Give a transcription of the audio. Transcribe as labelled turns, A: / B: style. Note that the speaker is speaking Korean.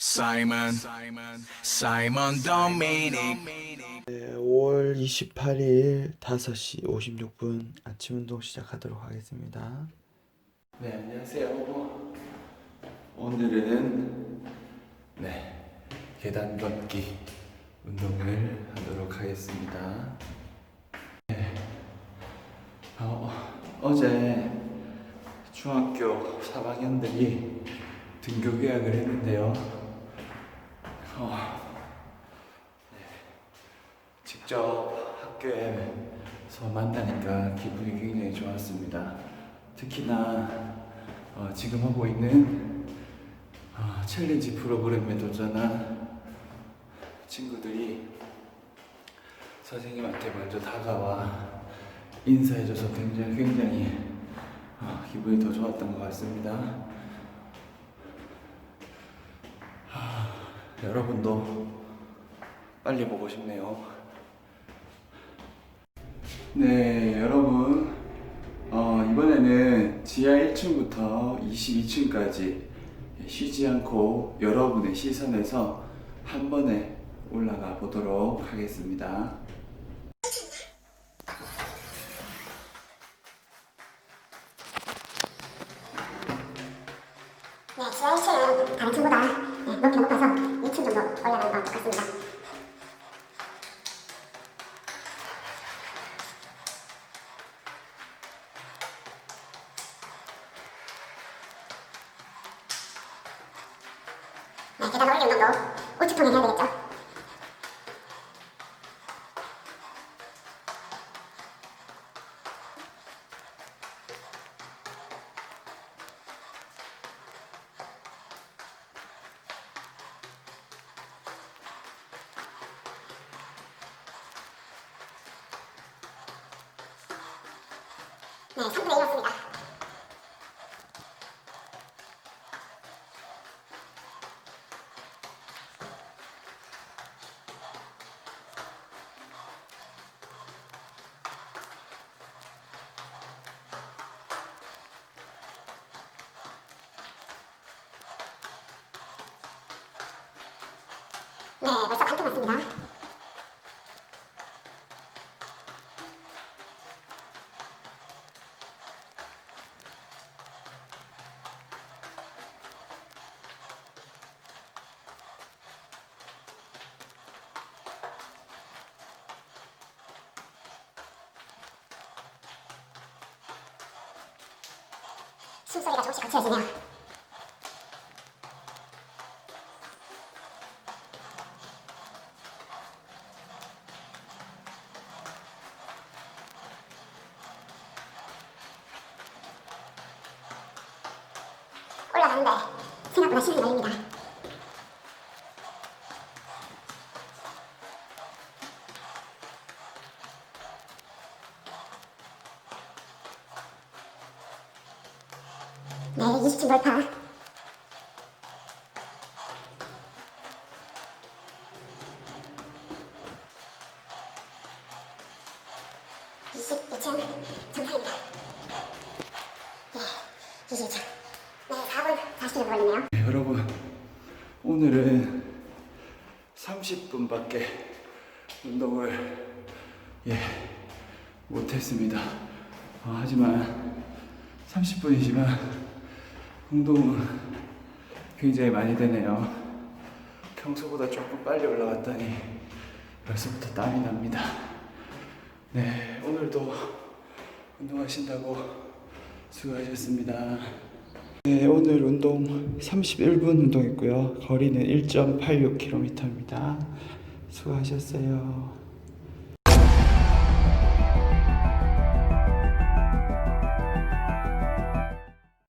A: Simon, Simon Dominic.
B: 네, 5월 28일 5시 56분 아침 운동 시작하도록 하겠습니다. 네, 안녕하세요. 오늘은 네, 계단 걷기 운동을 하도록 하겠습니다. 네, 어, 어제 중학교 3학년들이 등교 계약을 했는데요. 어, 직접 학교에서 만나니까 기분이 굉장히 좋았습니다. 특히나 어, 지금 하고 있는 어, 챌린지 프로그램에 도전한 친구들이 선생님한테 먼저 다가와 인사해줘서 굉장히 굉장히 어, 기분이 더 좋았던 것 같습니다. 여러분도 빨리 보고 싶네요. 네, 여러분. 어, 이번에는 지하 1층부터 22층까지 쉬지 않고 여러분의 시선에서 한 번에 올라가 보도록 하겠습니다.
C: 네, 지하 1층은 다른 층보다 네, 높이 높아서 2층 정도 올라가는 것 같습니다. 네, 계단 올리 운동도 우측통에 해야 되겠죠? 네, 3분의 1 왔습니다. 네, 벌써 반통 왔습니다. 숨소리가 조금씩 거칠어지네요. 올라가는데 생각보다 시간이 걸립니다. 도 걸리네요.
B: 네, 여러분, 오늘은 30분밖에 운동을 예, 못했습니다. 어, 하지만 30분이지만 운동은 굉장히 많이 되네요. 평소보다 조금 빨리 올라갔더니 벌써부터 땀이 납니다. 네, 오늘도 운동하신다고 수고하셨습니다. 네, 오늘 운동 31분 운동했고요. 거리는 1.86km입니다. 수고하셨어요.